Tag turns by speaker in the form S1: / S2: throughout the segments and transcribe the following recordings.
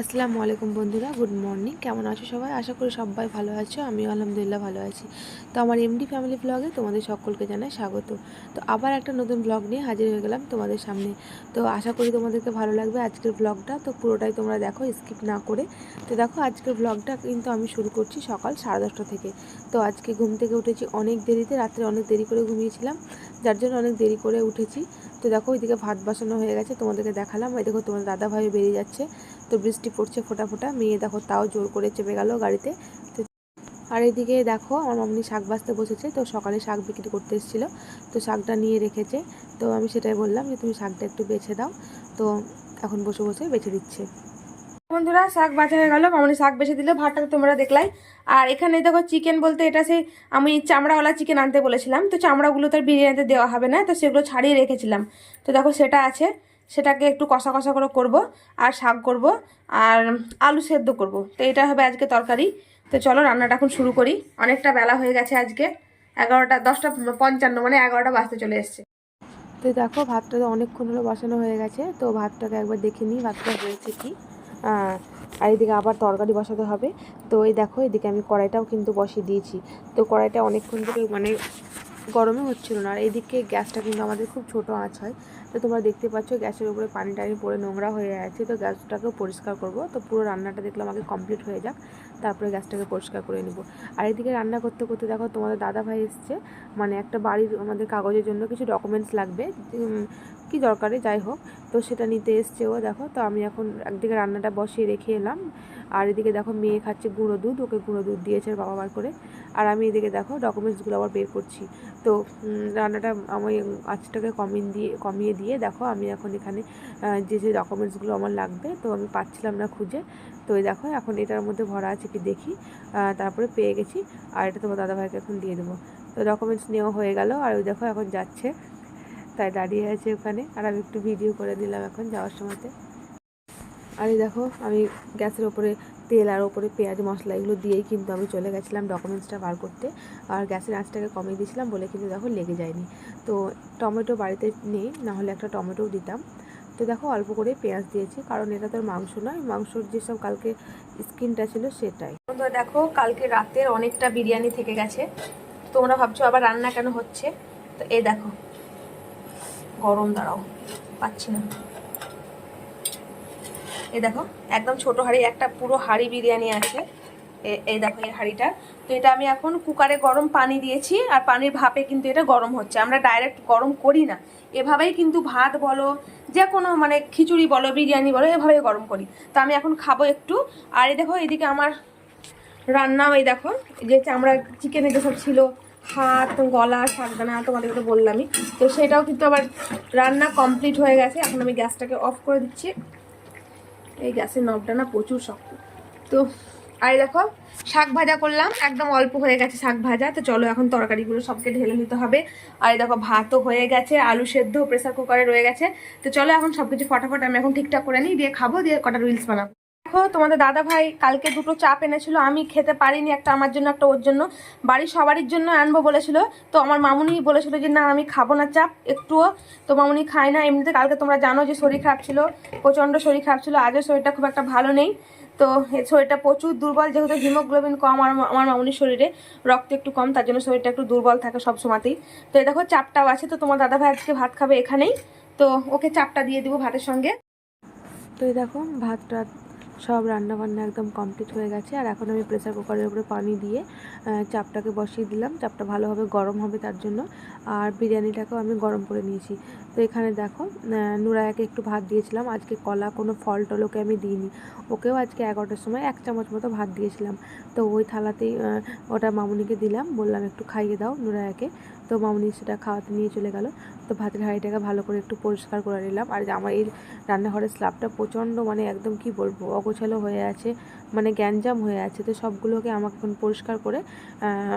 S1: আসসালামু আলাইকুম বন্ধুরা, গুড মর্নিং। কেমন আছো সবাই? আশা করি সবাই ভালো আছো, আমিও আলহামদুলিল্লাহ ভালো আছি। তো আমার এমডি ফ্যামিলি ব্লগে তোমাদের সকলকে জানাই স্বাগত। তো আবার একটা নতুন ব্লগ নিয়ে হাজির হয়ে গেলাম তোমাদের সামনে। তো আশা করি তোমাদেরকে ভালো লাগবে আজকের ব্লগটা তো পুরোটাই তোমরা দেখো স্কিপ না করে। তো দেখো, আজকের ব্লগটা কিন্তু আমি শুরু করছি সকাল সাড়ে দশটা থেকে। তো আজকে ঘুম থেকে উঠেছি অনেক দেরিতে, রাত্রে অনেক দেরি করে ঘুমিয়েছিলাম, যার জন্য অনেক দেরি করে উঠেছি। তো দেখো, ওইদিকে ভাত বসানো হয়ে গেছে, তোমাদেরকে দেখালাম। ওই দেখো, তোমার দাদা ভাই বেরিয়ে যাচ্ছে। তো বৃষ্টি পড়ছে ফোটা ফোটা মেয়ে দেখো তাও জোর করে চেপে গেল গাড়িতে। তো আর এদিকে দেখো আমার মামনি শাক বাঁচতে বসেছে, তো সকালে শাক বিক্রি করতে এসেছিল। তো শাকটা নিয়ে রেখেছে। তো আমি সেটাই বললাম যে তুমি শাকটা একটু বেছে দাও। তো এখন বসে বসে বেছে দিচ্ছে।
S2: বন্ধুরা, শাক বাছা হয়ে গেল। মামনি শাক বেছে দিল, ভাতটা তোমরা দেখলাই। আর এখানে দেখো চিকেন বলতে এটা সেই আমি চামড়াওয়ালা চিকেন আনতে বলেছিলাম। তো চামড়াগুলো তো আর বিরিয়ানিতে দেওয়া হবে না, তো সেগুলো ছাড়িয়ে রেখেছিলাম। তো দেখো সেটা আছে। সেটাকে একটু কষা কষা করে করব, আর শাক করব, আর আলু সেদ্ধ করব। তো এটা হবে আজকে তরকারি। তো চলো রান্নাটা এখন শুরু করি। অনেকটা বেলা হয়ে গেছে আজকে। এগারোটা, দশটা পঞ্চান্ন মানে এগারোটা বাজতে চলে এসছে।
S1: তো দেখো, ভাতটা তো অনেকক্ষণ হলো বসানো হয়ে গেছে। তো ভাতটাকে একবার দেখে নিই, ভাতটা হয়েছে কি। আর এদিকে আবার তরকারি বসাতে হবে। তো এই দেখো, এদিকে আমি কড়াইটাও কিন্তু বসিয়ে দিয়েছি। তো কড়াইটা অনেকক্ষণ থেকে মানে গরমে হচ্ছিল না। আর এদিকে গ্যাসটা কিন্তু আমাদের খুব ছোট আঁচ হয়। তো তোমরা দেখতে পাচ্ছ গ্যাসের উপরে পানি টানি পড়ে নোংরা হয়ে আছে, তো গ্যাসটাকেও পরিষ্কার করব। তো পুরো রান্নাটা দেখলাম আগে কমপ্লিট হয়ে যাক, তারপরে গ্যাসটাকে পরিষ্কার করে নেব। আর এদিকে রান্না করতে করতে দেখো তোমাদের দাদা ভাই এসছে মানে একটা বাড়ির আমাদের কাগজের জন্য কিছু ডকুমেন্টস লাগবে কি দরকারে, যাই হোক। তো সেটা নিতে এসছে ও, দেখো। তো আমি এখন একদিকে রান্নাটা বসিয়ে রেখে এলাম। আর এদিকে দেখো মেয়ে খাচ্ছে গুঁড়ো দুধ, ওকে গুঁড়ো দুধ দিয়েছে বাবা বার করে। আর আমি এদিকে দেখো ডকুমেন্টসগুলো আবার বের করছি। তো রান্নাটা আমি আঁচটাকে কমিয়ে দিয়ে কমিয়ে দিয়ে দেখো আমি এখন এখানে যে যে ডকুমেন্টসগুলো আমার লাগবে, তো আমি পাচ্ছিলাম না খুঁজে। তো ওই দেখো এখন এটার মধ্যে ভরা আছে কি দেখি। তারপরে পেয়ে গেছি। আর এটা তোমার দাদাভাইকে এখন দিয়ে দেবো। তো ডকুমেন্টস নেওয়া হয়ে গেল। আর ওই দেখো এখন যাচ্ছে। তাই দাঁড়িয়ে আছে ওখানে। আর আমি একটু ভিডিও করে দিলাম এখন যাওয়ার সময়তে। আর দেখো, আমি গ্যাসের ওপরে তেল আর ওপরে পেঁয়াজ মশলা এগুলো দিয়েই কিন্তু আমি চলে গেছিলাম ডকুমেন্টসটা বার করতে। আর গ্যাসের আঁচটাকে কমিয়ে দিয়েছিলাম বলে কিন্তু দেখো লেগে যায়নি। তো টমেটো বাড়িতে নেই, নাহলে একটা টমেটোও দিতাম। তো দেখো অল্প করে পেঁয়াজ দিয়েছি, কারণ এটা তো আর মাংস নয়, মাংসর যেসব কালকে স্কিনটা ছিল সেটাই।
S2: তো দেখো, কালকে রাতের অনেকটা বিরিয়ানি থেকে গেছে। তোমরা ভাবছ আবার রান্না কেন হচ্ছে? তো এই দেখো। গরম, দাঁড়াও, পাচ্ছি না। এই দেখো, একদম ছোট হাঁড়ি, একটা পুরো হাঁড়ি বিরিয়ানি আছে। এই দেখো এই হাঁড়িটা। তো এটা আমি এখন কুকারে গরম পানি দিয়েছি, আর পানির ভাপে কিন্তু এটা গরম হচ্ছে। আমরা ডাইরেক্ট গরম করি না। এভাবেই কিন্তু ভাত বলো যে কোনো মানে খিচুড়ি বলো, বিরিয়ানি বলো, এভাবেই গরম করি। তো আমি এখন খাব একটু। আর এই দেখো, এদিকে আমার রান্নাও এই দেখো যে চামড়া চিকেনে যেসব ছিল হাত, গলা শাকদানা তোমাদেরকে তো বললামই। তো সেটাও কিন্তু আবার রান্না কমপ্লিট হয়ে গেছে। এখন আমি গ্যাসটাকে অফ করে দিচ্ছি। এই গ্যাসের নবটা না প্রচুর শক্ত। তো, আর দেখো, শাক ভাজা করলাম। একদম অল্প হয়ে গেছে শাক ভাজা। তো চলো এখন তরকারিগুলো সবকে ঢেলে নিতে হবে। আর দেখো, ভাতও হয়ে গেছে, আলু সেদ্ধ প্রেসার কুকারে রয়ে গেছে। তো চলো এখন সবকিছু ফটাফট আমি এখন ঠিকঠাক করে নিই, দিয়ে খাব, দিয়ে কটা রিলস বানাবো। দেখো, তোমাদের দাদা ভাই কালকে দুটো চাপ এনেছিল আমি খেতে পারিনি একটা আমার জন্য, একটা ওর জন্য। বাড়ির সবারই জন্য আনব বলেছিল। তো আমার মামুনি বলেছিল যে, না, আমি খাব না চাপ একটুও। তো মামুনি খায় না। এমনিতে কালকে তোমরা জানো যে, শরীর খারাপ ছিল, প্রচণ্ড শরীর খারাপ ছিল। আজও শরীরটা খুব একটা ভালো নেই। তো শরীরটা প্রচুর দুর্বল, যেহেতু হিমোগ্লোবিন কম আমার আমার মামুনির শরীরে। রক্ত একটু কম, তার জন্য শরীরটা একটু দুর্বল থাকে সব সময়তেই। তো এই দেখো, চাপটাও আছে। তো তোমার দাদা ভাই আজকে ভাত খাবে এখানেই। তো ওকে চাপটা দিয়ে দিব ভাতের সঙ্গে।
S1: তো এই দেখো ভাত টাত সব রান্না বান্না একদম কমপ্লিট হয়ে গেছে। আর এখন আমি প্রেসার কুকারের উপরে পানি দিয়ে চাপটাকে বসিয়ে দিলাম। চাপটা ভালোভাবে গরম হবে তার জন্য। আর বিরিয়ানিটাকেও আমি গরম করে নিয়েছি। তো এখানে দেখো নুরায়াকে একটু ভাত দিয়েছিলাম। আজকে কলা কোনো ফল টল ওকে আমি দিইনি। ওকেও আজকে এগারোটার সময় এক চামচ মতো ভাত দিয়েছিলাম। তো ওই থালাতেই ওটা মামুনিকে দিলাম। বললাম, একটু খাইয়ে দাও নুরায়াকে। তো মামুনি সেটা খাওয়াতে নিয়ে চলে গেল। তো ভাতের হাঁড়িটাকে ভালো করে একটু পরিষ্কার করে নিলাম। আর আমার এই রান্নাঘরের স্ল্যাবটা প্রচণ্ড মানে একদম কি বলব, অগোছালো হয়ে আছে। মানে গ্যাঞ্জাম হয়ে আছে, তো সবগুলোকে আমাকে এখন পরিষ্কার করে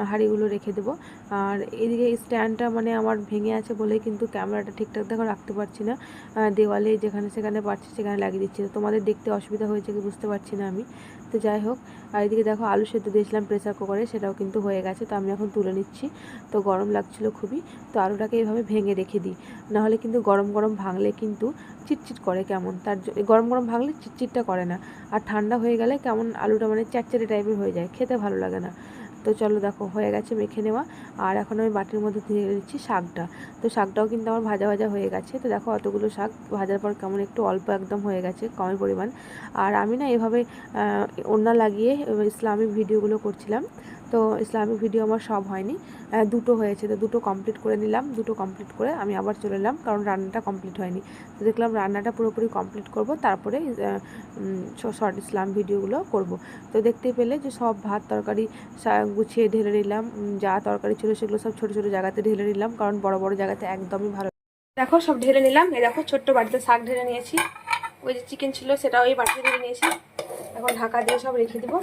S1: হাঁড়িগুলো রেখে দেবো। আর এদিকে স্ট্যান্ডটা মানে আমার ভেঙে আছে বলে কিন্তু ক্যামেরাটা ঠিকঠাক দেখো রাখতে পারছি না। দেওয়ালে যেখানে সেখানে পারছি সেখানে লাগিয়ে দিচ্ছি। তোমাদের দেখতে অসুবিধা হয়েছে কি বুঝতে পারছি না আমি। তো যাই হোক, আর এদিকে দেখো আলু সেদ্ধ দিয়েছিলাম প্রেসার কুকারে, সেটাও কিন্তু হয়ে গেছে, তো আমি এখন তুলে নিচ্ছি। তো গরম লাগছিল খুবই, তো আলুটাকে এইভাবে ভেঙে রেখে দিই। নাহলে কিন্তু গরম গরম ভাঙলে কিন্তু চিটচিট করে কেমন, তার গরম গরম ভাঙলে চিটচিটটা করে না। আর ঠান্ডা হয়ে গেলে কেমন আলুটা মানে চ্যাটচ্যাটে টাইপের হয়ে যায়, খেতে ভালো লাগে না। তো চলো দেখো, হয়ে গেছে মেখে নেওয়া। আর এখন আমি বাটির মধ্যে ধুয়ে দিচ্ছি শাকটা। তো শাকটাও কিন্তু আমার ভাজা ভাজা হয়ে গেছে। তো দেখো অতগুলো শাক, ভাজার পর কেমন একটু অল্প একদম হয়ে গেছে কমের পরিমাণ। আর আমি না এভাবে ওনা লাগিয়ে ইসলামিক ভিডিওগুলো করছিলাম। তো ইসলামিক ভিডিও আমার সব হয়নি। দুটো হয়েছে, তো দুটো কমপ্লিট করে নিলাম, দুটো কমপ্লিট করে আমি আবার চলে এলাম, কারণ রান্নাটা কমপ্লিট হয়নি। তো দেখলাম রান্নাটা পুরোপুরি কমপ্লিট করব, তারপরে শর্ট ইসলাম ভিডিওগুলো করব। তো দেখতে পেলে যে সব ভাত, তরকারি গুছিয়ে ঢেলে নিলাম যা তরকারি ছিল সেগুলো সব ছোটো ছোটো জায়গাতে ঢেলে নিলাম, কারণ বড় বড় জায়গাতে একদমই ভালো
S2: দেখো, সব ঢেলে নিলাম। এই দেখো, ছোট্ট বাড়িতে শাক ঢেলে নিয়েছি। ওই যে চিকেন ছিল, সেটাও এই বাটিতে ঢেলে নিয়েছি। এখন ঢাকা দিয়ে সব রেখে দিব।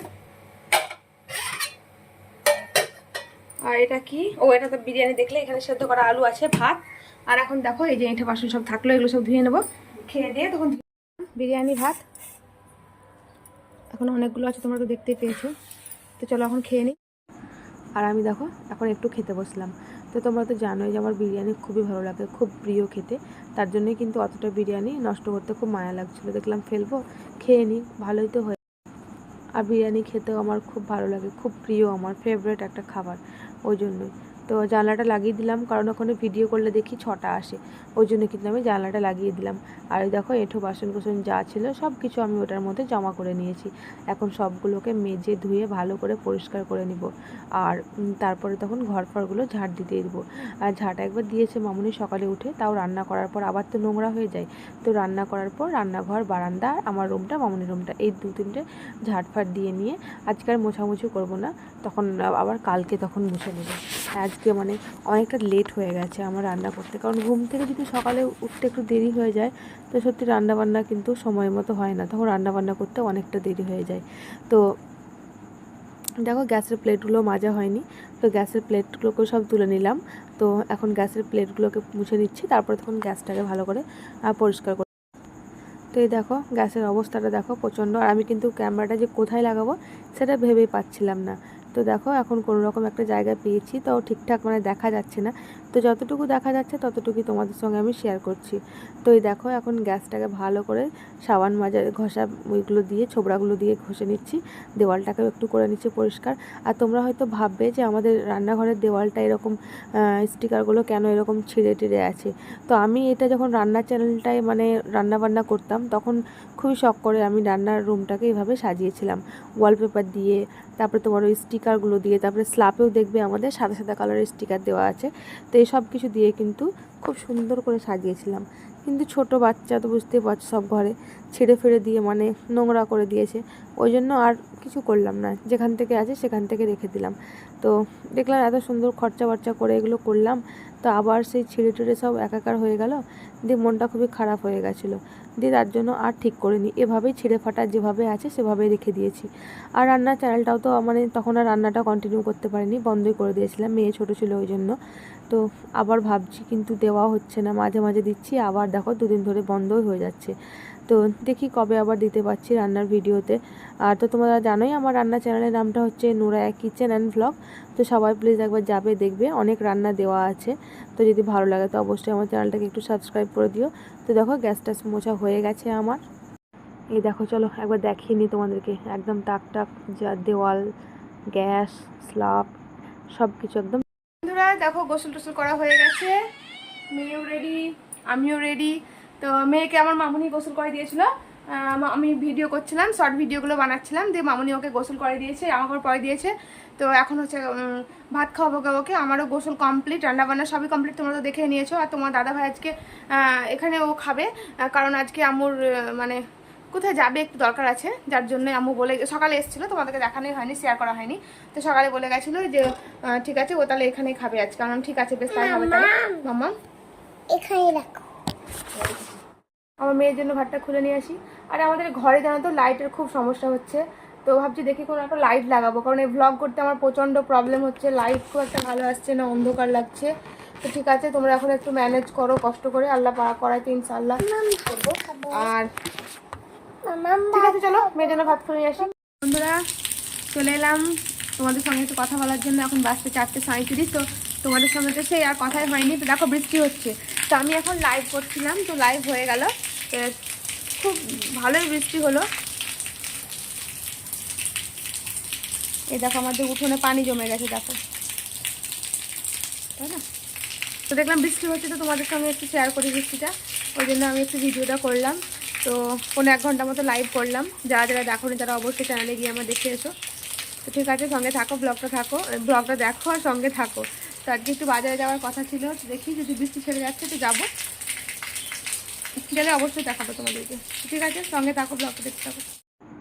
S2: আর এটা কি? ও, এটা তো বিরিয়ানি দেখলে এখানে সেদ্ধ করা আলু আছে, ভাত। আর এখন দেখো, এই যে এটা বাসন সব থাকল, এগুলো সব ধুয়ে নেব। খেয়ে দিয়ে তখন বিরিয়ানি, ভাত। এখন অনেকগুলো আছে, তোমরা তো দেখতেই পেয়েছ। তো চলো এখন খেয়ে নিই
S1: আর আমি দেখো, এখন একটু খেতে বসলাম। তো তোমরা তো জানোই যে আমার বিরিয়ানি খুবই ভালো লাগে, খুব প্রিয় খেতে। তার জন্যই কিন্তু অতটা বিরিয়ানি নষ্ট করতে খুব মায়া লাগছিল। দেখলাম ফেলব, খেয়ে নিই ভালোই তো হয়ে আর বিরিয়ানি খেতেও আমার খুব ভালো লাগে, খুব প্রিয়, আমার ফেভারিট একটা খাবার। ওই জন্যই। তো জানলাটা লাগিয়ে দিলাম, কারণ ওখানে ভিডিও করলে দেখি ছটা আসে। ওই জন্য কিন্তু আমি জানলাটা লাগিয়ে দিলাম। আর দেখো, এঁঠো বাসন কোসন যা ছিল সব কিছু আমি ওটার মধ্যে জমা করে নিয়েছি। এখন সবগুলোকে মেজে ধুয়ে ভালো করে পরিষ্কার করে নিব। আর তারপরে তখন ঘর ফরগুলো ঝাড় দিতে দেবো। আর ঝাঁট একবার দিয়েছে মামুনি সকালে উঠে, তাও রান্না করার পর আবার তো নোংরা হয়ে যায়। তো রান্না করার পর রান্নাঘর, বারান্দা, আমার রুমটা, মামুনির রুমটা, এই দু তিনটে ঝাড় ফাট দিয়ে নিয়ে আজকে আর মোছামুছি করব না। তখন আবার কালকে তখন মুছে নেব। আজকে মানে অনেকটা লেট হয়ে গেছে আমার রান্না করতে। কারণ ঘুম থেকে যদি সকালে উঠতে একটু দেরি হয়ে যায়, তো সত্যি রান্নাবান্না কিন্তু সময় মতো হয় না। তখন রান্নাবান্না করতে অনেকটা দেরি হয়ে যায়। তো দেখো গ্যাসের প্লেটগুলো মাজা হয়নি, তো গ্যাসের প্লেটগুলোকে সব তুলে নিলাম। তো এখন গ্যাসের প্লেটগুলোকে মুছে নিচ্ছি, তারপরে তখন গ্যাসটাকে ভালো করে পরিষ্কার করে তো এই দেখো গ্যাসের অবস্থাটা দেখো প্রচণ্ড। আর আমি কিন্তু ক্যামেরাটা যে কোথায় লাগাবো, সেটা ভেবেই পাচ্ছিলাম না। তো দেখো এখন কোনো রকম একটা জায়গা পেয়েছি তাও ঠিকঠাক মানে দেখা যাচ্ছে না। তো যতটুকু দেখা যাচ্ছে, ততটুকুই তোমাদের সঙ্গে আমি শেয়ার করছি। তো এই দেখো, এখন গ্যাসটাকে ভালো করে সাবান মাজার ঘষা ওইগুলো দিয়ে, ছোবড়াগুলো দিয়ে ঘষে নিচ্ছি। দেওয়ালটাকেও একটু করে নিচ্ছি পরিষ্কার। আর তোমরা হয়তো ভাববে যে আমাদের রান্নাঘরের দেওয়ালটা এরকম স্টিকারগুলো কেন এরকম ছিঁড়ে টিড়ে আছে? তো আমি এটা যখন রান্নার চ্যানেলটায় মানে রান্না বান্না করতাম, তখন খুবই শখ করে আমি রান্নার রুমটাকে এইভাবে সাজিয়েছিলাম। ওয়ালপেপার দিয়ে, তারপরে তোমার ওই স্টিকারগুলো দিয়ে, তারপরে স্ল্যাপেও দেখবে আমাদের সাদা সাদা কালারের স্টিকার দেওয়া আছে। তো এই সব কিছু দিয়ে কিন্তু খুব সুন্দর করে সাজিয়েছিলাম। কিন্তু ছোট বাচ্চা তো বুঝতেই পারছ সব ঘরে ছেড়ে ফেড়ে দিয়ে মানে নোংরা করে দিয়েছে। ওই জন্য আর কিছু করলাম না। যেখান থেকে আছে সেখান থেকে রেখে দিলাম। তো দেখলাম এত সুন্দর খরচা বর্চা করে এগুলো করলাম। তো আবার সেই ছিঁড়ে টিড়ে সব একাকার হয়ে গেল। দিয়ে মনটা খুবই খারাপ হয়ে গেছিল। দিয়ে তার জন্য আর ঠিক করিনি। এভাবেই ছিঁড়ে ফাটা যেভাবে আছে সেভাবেই রেখে দিয়েছি। আর রান্নার চ্যানেলটাও তো মানে তখন আর রান্নাটা কন্টিনিউ করতে পারিনি। বন্ধই করে দিয়েছিলাম। মেয়ে ছোটো ছিল ওই জন্য। তো আবার ভাবছি কিন্তু দেওয়া হচ্ছে না, মাঝে মাঝে দিচ্ছি, আবার দেখো দুদিন ধরে বন্ধই হয়ে যাচ্ছে। তো দেখি কবে আবার দিতে পারছি রান্নার ভিডিওতে। আর তো তোমরা জানোই আমার রান্না চ্যানেলের নামটা হচ্ছে নুরায়া কিচেন অ্যান্ড ভ্লগ তো সবাই প্লিজ একবার যাবে, দেখবে, অনেক রান্না দেওয়া আছে। তো যদি ভালো লাগে তো অবশ্যই আমার চ্যানেলটাকে একটু সাবস্ক্রাইব করে দিও। তো দেখো গ্যাসটা মোছা হয়ে গেছে আমার। এই দেখো চলো একবার দেখিয়ে তোমাদেরকে। একদম টাক টাক যা দেওয়াল, গ্যাস স্ল্যাব সব কিছু একদম।
S2: বন্ধুরা, দেখো গোসল টোসল করা হয়ে গেছে। মেয়েও রেডি আমিও রেডি তো মেয়েকে আমার মামুনি গোসল করে দিয়েছিল। আমি ভিডিও করছিলাম শর্ট ভিডিওগুলো বানাচ্ছিলাম, দিয়ে মামুনি ওকে গোসল করে দিয়েছে আমাকে পরে দিয়েছে। তো এখন হচ্ছে ভাত খাওয়াবো ওকে, আমারও গোসল কমপ্লিট রান্না বান্না সবই কমপ্লিট তোমরা তো দেখে নিয়েছো, আর তোমার দাদা ভাই আজকে এখানে ও খাবে কারণ আজকে আমুর মানে কোথায় যাবে একটু দরকার আছে, যার জন্য আম্মু বলে সকালে এসেছিল, তোমাদেরকে দেখানোই হয়নি শেয়ার করা হয়নি। তো সকালে বলে গেছিল যে ঠিক আছে, ও তাহলে এখানেই খাবে আজকে। কারণ ঠিক আছে, বেশ তাই হবে তাহলে। মামা
S3: এখানে রাখো।
S2: আমার মেয়ের জন্য ভাতটা খুলে নিয়ে আসি। আর আমাদের ঘরে জানো তো লাইটের খুব সমস্যা হচ্ছে। তো ভাবছি দেখি কোনো একটা লাইট লাগাবো কারণ এই ব্লগ করতে আমার প্রচণ্ড প্রবলেম হচ্ছে। লাইট খুব একটা ভালো আসছে না অন্ধকার লাগছে। তো ঠিক আছে তোমরা এখন একটু ম্যানেজ করো কষ্ট করে। আল্লাহ পাড়া করাইতে ইনশাল্লাহ করব আর ঠিক আছে চলো মেয়ের জন্য ভাত করে নিয়ে আসি। বন্ধুরা চলে এলাম। তোমাদের সঙ্গে একটু কথা বলার জন্য। এখন বাসতে চারটে সাঁত্রিশ তো তোমাদের সঙ্গে তো সেই আর কথাই হয়নি। তো দেখো বৃষ্টি হচ্ছে। তো আমি এখন লাইভ করছিলাম, তো লাইভ হয়ে গেল। খুব ভালোই বৃষ্টি হলো। এই দেখো, আমাদের উঠোনে পানি জমে গেছে, দেখো। তাই না? তো দেখলাম বৃষ্টি হচ্ছে, তো তোমাদের সঙ্গে একটু শেয়ার করি বৃষ্টিটা। ওই জন্য আমি একটু ভিডিওটা করলাম। তো কোনো এক ঘণ্টা মতো লাইভ করলাম। যারা যারা দেখো নি, তারা অবশ্যই চ্যানেলে গিয়ে আমার দেখে এসো। তো ঠিক আছে, সঙ্গে থাকো ব্লগটা থাকো ব্লগটা দেখো আর সঙ্গে থাকো। তো আজকে একটু বাজারে যাওয়ার কথা ছিল দেখি যদি বৃষ্টি ছেড়ে যাচ্ছে তো যাব। গেলে অবশ্যই দেখাবো তোমাদেরকে। ঠিক আছে, সঙ্গে থাকো ব্লগটা দেখতে থাকো।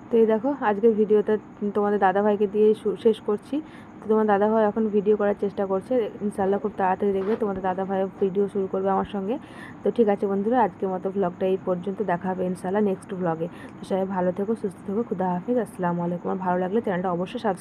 S1: তো এই দেখো আজকের ভিডিওটা তোমাদের দাদাভাইকে দিয়ে শেষ করছি। তো তোমার দাদাভাই এখন ভিডিও করার চেষ্টা করছে। ইনশাল্লাহ খুব তাড়াতাড়ি দেখবে তোমাদের দাদাভাই ভিডিও শুরু করবে আমার সঙ্গে। তো ঠিক আছে বন্ধুরা, আজকের মতো ভ্লগটা এই পর্যন্ত। দেখা হবে ইনশাল্লাহ নেক্সট ভ্লগে তো সবাই ভালো থেকো, সুস্থ থেকো, খুদা হাফিজ। আসসালামু আলাইকুম। ভালো লাগলে চ্যানেলটা অবশ্যই সাবস্ক্রাইব